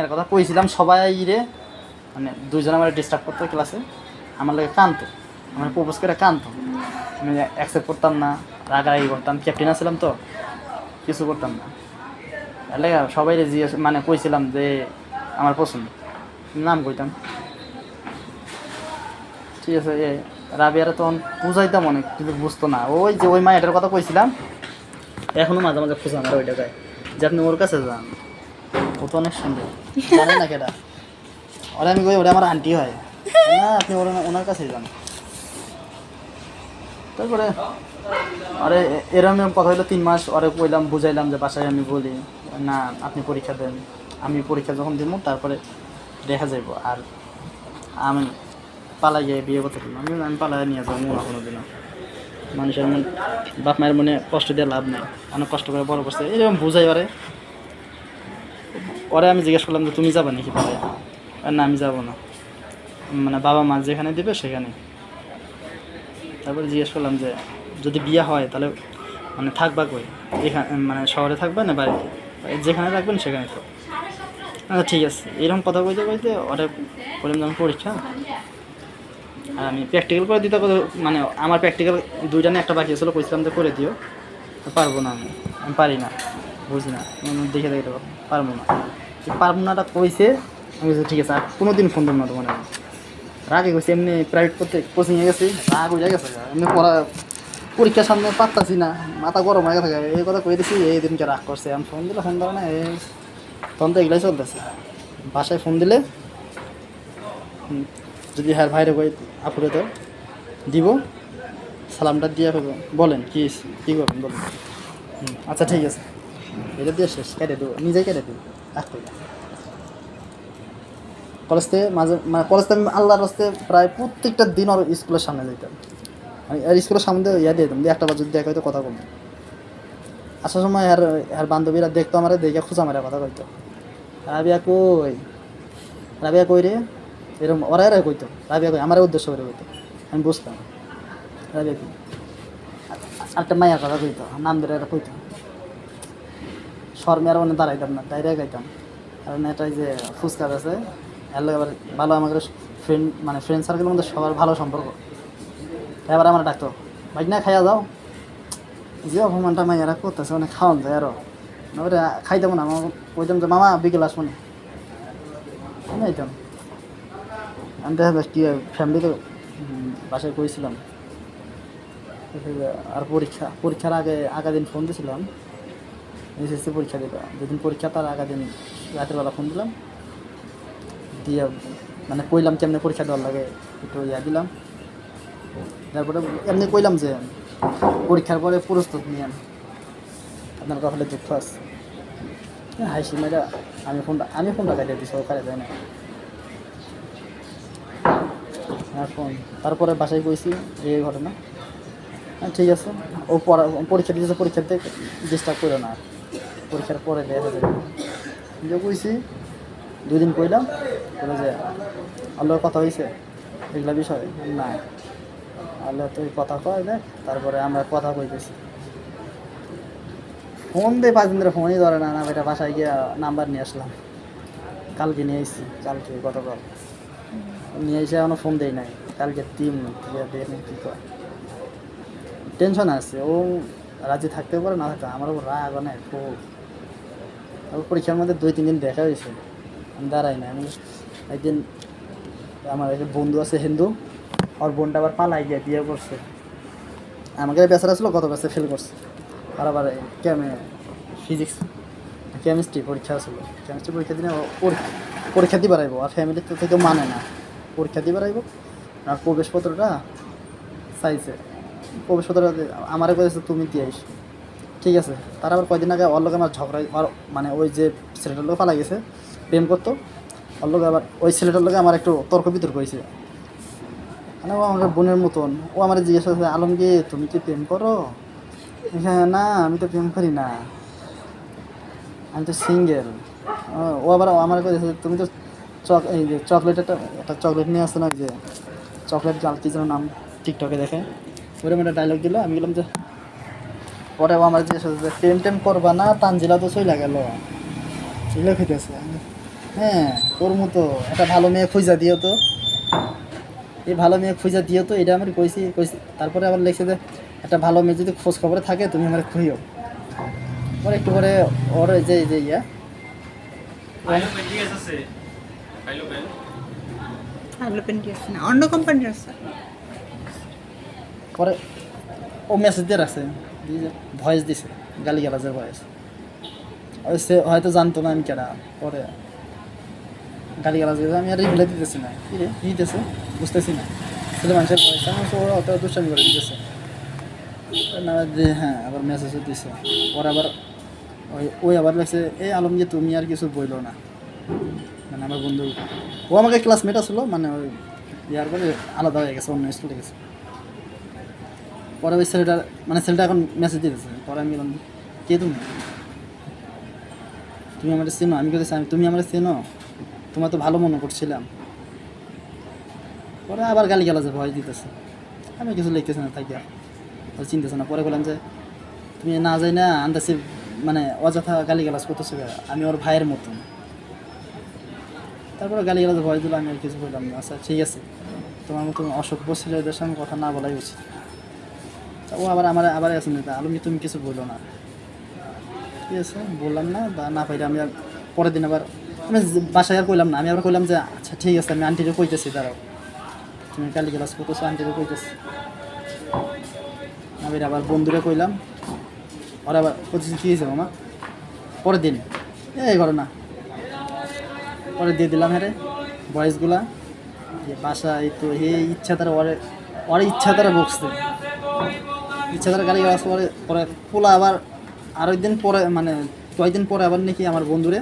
এর কথা কইছিলাম সবাই রে মানে দুইজন আমার ডিস্টার্ব করতো ক্লাসে আমার লাগে কানতো আমার প্রপোজ করে কানতো আমি অ্যাকসেপ্ট করতাম না, রাগারাগি করতাম ক্যাপ্টেন ছিলাম তো, কিছু করতাম না। তাহলে সবাই রে জিজ্ঞেস মানে কইছিলাম যে আমার পছন্দ। নাম কইতাম। ঠিক আছে, এ রাবিয়ারা তখন বুঝাইতাম অনেক, কিন্তু বুঝতো না। ওই যে ওই মায়েটার কথা কইছিলাম, এখনও মাঝে মাঝে খুঁজে আমার ওই জায়গায় যে আপনি ওর কাছে যান। ও অনেক সুন্দর জানেন না কেটা আমি কই আমার আন্টি হয়। না, আপনি ওনার কাছেই যান। তারপরে, আরে এরম কথা হইল তিন মাস, ওরে কইলাম, বুঝাইলাম যে বাসায় আমি বলি, না, আপনি পরীক্ষা দেন। আমি পরীক্ষা যখন দিব তারপরে দেখা যাইব। আর আমি পালাই গিয়ে বিয়ে করতে পারলাম আমি আমি পালাই নিয়ে যাব না কোনো দিনও মানুষের মন বাপ মায়ের মনে কষ্ট দিয়ে লাভ নেই। অনেক কষ্ট করে বড় করছে। এরকম বুঝাই পারে পরে আমি জিজ্ঞেস করলাম যে, তুমি যাবে নাকি পরে আর না, আমি যাব না। মানে বাবা মা যেখানে দেবে, সেখানে। তারপরে জিজ্ঞেস করলাম যে, যদি বিয়ে হয়, তাহলে মানে থাকবা কই? এখানে মানে শহরে থাকবে না বাড়িতে? যেখানে থাকবেন সেখানে তো আচ্ছা ঠিক আছে। এরকম কথা কইতে কইতে ওরা বললাম যখন পরীক্ষা। আর আমি প্র্যাকটিক্যাল করে দিতে মানে আমার প্র্যাকটিক্যাল দুইটা একটা বাকি ছিল, কইছিলাম যে করে দিও। পারব না আমি আমি পারি না, বুঝি না। দেখে দেখে পারব না। পারব কইছে। আমি ঠিক আছে, আর কোনো দিন ফোন দেবো না তোমার রাগে গেছি এমনি প্রাইভেট করতে কোচিং কোচিংয়ে গেছি। রাগ হয়ে গেছে, এমনি পড়া, পরীক্ষার সামনে পাত্তাছি না, মাথা গরম হয়ে থাকে এই কথা কই দিছি, এই দিনকে রাগ করছে। আমি ফোন দিলে ফোন ধরে না এই তখন তো এগুলাই চলতেছে। বাসায় ফোন দিলে যদি হ্যাঁ ভাইরে কই, আপুরে তো দিব, সালামটা দিয়ে ফেলব। বলেন, কি কী করবেন বলেন। আচ্ছা ঠিক আছে। এটা দিয়ে শেষ, কেটে দেবো, নিজেই কেটে দেবো। রাখতে কলেজ থেকে মাঝে মানে কলেজ থেকে আমি আল্লাহর রাস্তে প্রায় প্রত্যেকটা দিন ওর স্কুলের সামনে যেতাম আমি আর স্কুলের সামনে ইয়া দিয়ে দিতাম, দিয়ে একটা বার যদি দেখা হয়তো কথা বলতাম। আসার সময় আর আর বান্ধবীরা দেখতো আমার, দেখে খোঁজা মারা কথা কইতো। রাবিয়া কই? রাবিয়া কই রে? এরকম ওরা এরা কইতো, রাবিয়া কই? আমার উদ্দেশ্য করে কইতো। আমি বুঝতাম। রাবিয়া কই? একটা মায়ের কথা কইতো, নাম ধরে এটা কইতো। শর্মে আর অনেক দাঁড়াইতাম না ডাইরেক্ট গাইতাম কারণ এটা যে ফুচকা আছে এর ভালো আমাদের ফ্রেন্ড মানে ফ্রেন্ড সার্কেলের মধ্যে সবার ভালো সম্পর্ক। এবার আমার ডাকতো বাইক না খাইয়া যাও। যে অপমানটা মাইয়ারা করতেছে মানে খাওয়ান যায় আরও এবারে খাইতাম না আমার কইতাম যে মামা বিকেল আসব না। আইতাম। আমি দেখা যাক কি ফ্যামিলি তো উম, বাসায় কইছিলাম। আর পরীক্ষা পরীক্ষার আগে আগা দিন ফোন দিয়েছিলাম এসএসসি পরীক্ষা দিল। যেদিন পরীক্ষা, তার আগা দিন রাতের বেলা ফোন দিলাম। দিয়ে মানে কইলাম কেমনে পরীক্ষা দেওয়ার লাগে, একটু ইয়া দিলাম। তারপরে এমনি কইলাম যে, পরীক্ষার পরে প্রস্তুত নিয়ে আপনার কখনো দুঃখ আছে। হাসি মেয়েরা আমি ফোনটা আমি ফোনটা কাটিয়ে দিই সরকারে দেয় না ফোন তারপরে বাসায় গেছি, এই ঘটনা। ঠিক আছে, ও পরীক্ষা দিয়েছে পরীক্ষাতে ডিস্টার্ব করো না। আর। পরীক্ষার পরে দেখা যাবে যে কইছি, দুই দিন কইলাম, বলে যে, আল্লাহর কথা হয়েছে এগুলা বিষয়? না। আল্লাহ তুই কথা কয় দেখ, তারপরে আমরা কথা কইতেছি। ফোন দিয়ে পাঁচ দিন ধরে ফোনই ধরে না না এটা বাসায় গিয়ে নাম্বার নিয়ে আসলাম। কালকে নিয়ে এসেছি কালকে, গতকাল। নিয়ে এসে এখনও ফোন দেই নাই, কালকে তিন দিয়ে দিয়ে কী কয়? টেনশন আছে, ও রাজি থাকতে পারে, না থাকতে আমার রাগ অনেক, খুব। তারপর পরীক্ষার মধ্যে দুই, তিন দিন দেখা হয়েছে। আমি দাঁড়াই না আমি একদিন আমার একটা বন্ধু আছে হিন্দু, ওর বোনটা আবার পালাই গিয়ে বিয়ে করছে। আমাকে বেচারা ছিল, গত বছর ফেল করছে। আর আবার কেমে ফিজিক্স কেমিস্ট্রি পরীক্ষা ছিল। কেমিস্ট্রি পরীক্ষা দিনে পরীক্ষা দিবার আইব। আর ফ্যামিলি তো থেকে মানে না। পরীক্ষা দিবার আইব। আর প্রবেশপত্রটা চাইছে। প্রবেশপত্র আমারে কয়েছে তুমি দিয়ে আইস? ঠিক আছে। তার আবার কয়দিন আগে ওর আমার ঝগড়া মানে ওই যে ছেলেটার লোক পালা গেছে, প্রেম করতো। ওর লোক আবার ওই ছেলেটার লোকে আমার একটু তর্ক বিতর্ক হয়েছে। মানে ও আমার বোনের মতন। ও আমার জিজ্ঞাসা করছে আলমগীর তুমি কি প্রেম করো? হ্যাঁ না, আমি তো প্রেম করি না। আমি তো সিঙ্গেল। ও আবার আমার করেছে তুমি তো চক, এই যে চকলেট একটা একটা চকলেট নিয়ে আসতো না যে চকলেট কি যেন নাম, টিকটকে দেখে। ওরকম একটা ডায়লগ দিল। আমি বললাম যে পরে আমার জিজ্ঞাসা করছে প্রেম টেম করবা না? তানজিলা তো সই লাগালো এগুলো খেতেছে হ্যাঁ করমু তো একটা ভালো মেয়ে খুঁজা দিও তো। এই ভালো মেয়ে খুঁজা দিও তো এটা আমি কইছি কইছি। তারপরে আবার লিখছে যে একটা ভালো মেয়ে যদি খোঁজ খবরে থাকে তুমি আমার খুঁজো পরে একটু পরে ওর যে এই যে ইয়া। অন্য কোম্পানির পরে ও মেসেজ দিয়ে রাখছে। ভয়েস দিছে গালি গালাজের ভয়েস সে হয়তো জানতো না আমি কেনা পরে গালি গালাজ আমি আর রিপ্লাই দিতেছি না। কি রে দিতেছে? বুঝতেছি না। ছেলে মানুষের ভয়েস আমার অত দুষ্টামি করে দিতেছে। না হ্যাঁ আবার মেসেজও দিছে। ওর আবার ওই ওই আবার লাগছে এই আলম যে তুমি আর কিছু বইলো না। মানে আমার বন্ধু, ও আমাকে ক্লাসমেট আসলো মানে ওই ইয়ার পরে আলাদা হয়ে গেছে, অন্য স্কুলে গেছে। পরে ওই ছেলেটা মানে ছেলেটা এখন মেসেজ দিতেছে, পরে আমি বললাম, কে তুমি? তুমি আমার চেনো, আমি কেছি আমি, তুমি আমার চেনো, তোমার তো ভালো মনে করছিলাম। পরে আবার গালি গালাজে ভয় দিতেছে। আমি কিছু লিখতেছি না, থাকি আর। চিনতেছে না। পরে বললাম যে, তুমি না যাই না আন্দাসে মানে অযথা গালি গালাজ করতেছো আমি ওর ভাইয়ের মতন। তারপরে গালি গালাজে ভয় দিল, আমি আর কিছু বললাম না। আচ্ছা ঠিক আছে। তোমার মতন অসভ্য ছেলেদের সঙ্গে কথা না বলাই উচিত। ও আবার আমার আবার আছে না আলমী তুমি কিছু বলল না। ঠিক আছে, বললাম না, বা না পাইলে আমি আর পরের দিন আবার আমি বাসায় আর কইলাম না, আমি আবার কইলাম যে আচ্ছা ঠিক আছে, আমি আন্টিরে কইতেছি, দাঁড়াও। তুমি কালি ক্লাস করতেছো আন্টিরে কইতেছি। আমি আবার বন্ধুরে কইলাম, ওরা আবার কইতেছি, কী হয়েছে মামা? পরের দিন। এই ঘরে না। পরে দিয়ে দিলাম হ্যাঁ বয়েসগুলা বাসা এই তো হে ইচ্ছা তারা, ওরে ওরে ইচ্ছা তারা বকছে। ইচ্ছা তারা গাড়ি গাছ পরে পরে পোলা আবার আরও দিন পরে মানে কয়েকদিন পরে আবার নাকি আমার বন্ধুরে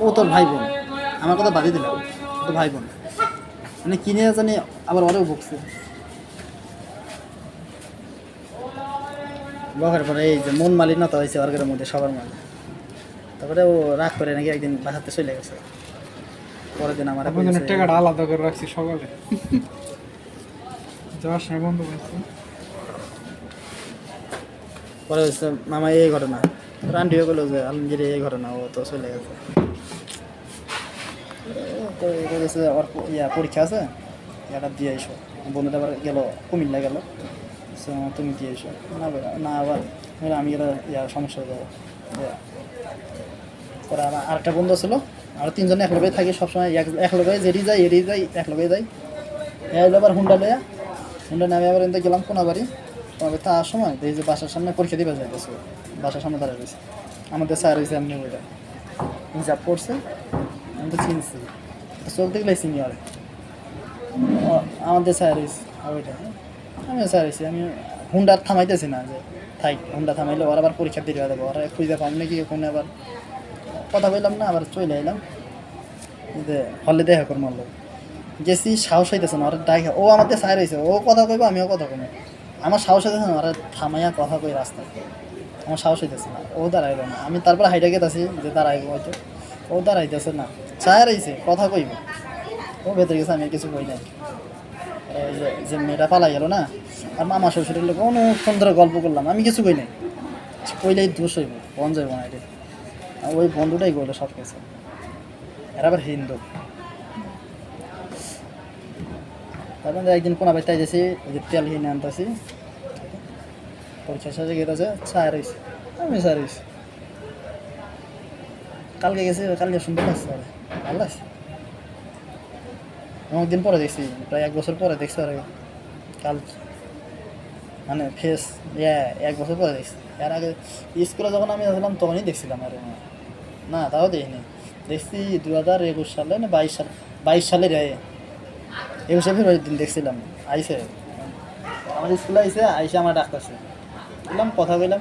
ও তোর ভাই বোন আমার কথা দিলাম ও তো ভাই বোন মানে কিনে জানি আবার ওরেও বকছে। বকার পরে এই যে মন মালিন্যতা হয়েছে অর্গের মধ্যে সবার মাঝে তারপরে ও রাগ করে নাকি একদিন বাসাতে চলে গেছে। পরের দিন আমার টাকাটা আলাদা করে রাখছি সকালে। যাওয়ার সময় বন্ধ করছি। পরে হচ্ছে মামা এই ঘটনা। রান্ডিও গেলো যে, আলমগীর এই ঘটনা, ও তো চলে গেছে। তো ইয়া পরীক্ষা আছে, ইয়াটা দিয়ে এসো বন্ধুটা আবার গেল, কুমিল্লা গেল। তুমি দিয়ে এসো না না আবার। আমি এটা ইয়া সমস্যা হয়ে যাবে। পরে আমার আরেকটা বন্ধু ছিল আর তিনজনে এক লগে থাকি সবসময়, এক এক লগে যেটি যাই এড়ি যাই এক লগে যাই এলো আবার হুন্ডা লইয়া। হুন্ডা নামে আবার গেলাম কোনাবাড়ি। তবে তার সময়, এই যে বাসার সামনে পরীক্ষা দিবে যাইতেছে, বাসার সামনে দাঁড়িয়ে রয়েছে। আমাদের স্যার হয়েছে এমনি ওইটা হিসাব করছে আমি তো চিনছি। দেখলে চিনি আর আমাদের স্যার হয়েছে ওইটা। আমি স্যার হয়েছি আমি হুন্ডার থামাইতেছি না যে, থাই, হুন্ডা থামাইলে ওরা আবার পরীক্ষা দিয়ে দেবো, ওরা খুঁজে পাম নাকি ওখানে আবার কথা বললাম না, আবার চলে এলাম। যে, হলে দেখা করব গেছি, সাহস হইতেছে না, ওরা ডাক ও আমাদের স্যার হয়েছে ও কথা কইবো, আমিও কথা কইবো। আমার সাহস হইতেছে না, ওরা থামাইয়া কথা কই রাস্তায়। আমার সাহস হইতেছে না, ও দাঁড়াইলো না। আমি তারপর হাইটা গেতাছি যে দাঁড়াইবো হয়তো। ও দাঁড়াইতেছে না চায় রইছে কথা কইব। ও ভেতরে গেছে, আমি কিছু কই নাই। যে মেয়েটা পালাই গেল না, আর মামা শ্বশুরের লোক অনেকক্ষণ ধরে গল্প করলাম, আমি কিছু কই নাই। কইলেই দোষ হইব, বন যাইব না ওই বন্ধুটাই করল সব কিছু। এরা আবার হিন্দু। তারপরে একদিন কোনা বাইতে যাচ্ছি যে তেল কিনে আনতেছি। পরীক্ষা শেষে গেছে চা রয়েছে। আমি চা রয়েছি। কালকে গেছি, কালকে সুন্দর লাগছে আরে ভালো লাগছে। অনেকদিন পরে দেখছি, প্রায় এক বছর পরে দেখছি আরে কাল মানে ফেস, ইয়া, এক বছর পরে দেখছি। এর আগে স্কুলে যখন আমি আসলাম, তখনই দেখছিলাম আরে না, তাও দেখিনি। দেখছি দু হাজার একুশ সালে না বাইশ সাল, বাইশ সালের বছর ফেব্রুয়ারির দিন দেখছিলাম আইসে আমার স্কুলে আইসে আইসে আমার ডাক করছে। বললাম কথা বললাম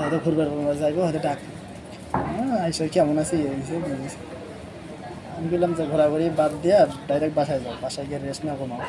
হয়তো ঘুরবার ঘুরবার যাইবো হয়তো ডাক। হ্যাঁ আইসে কেমন আছে এই হইছে, আমি বললাম যে ঘোরাঘুরি বাদ দিয়ে ডাইরেক্ট বাসায় যাও বাসায় গিয়ে রেস্ট না ঘুমাও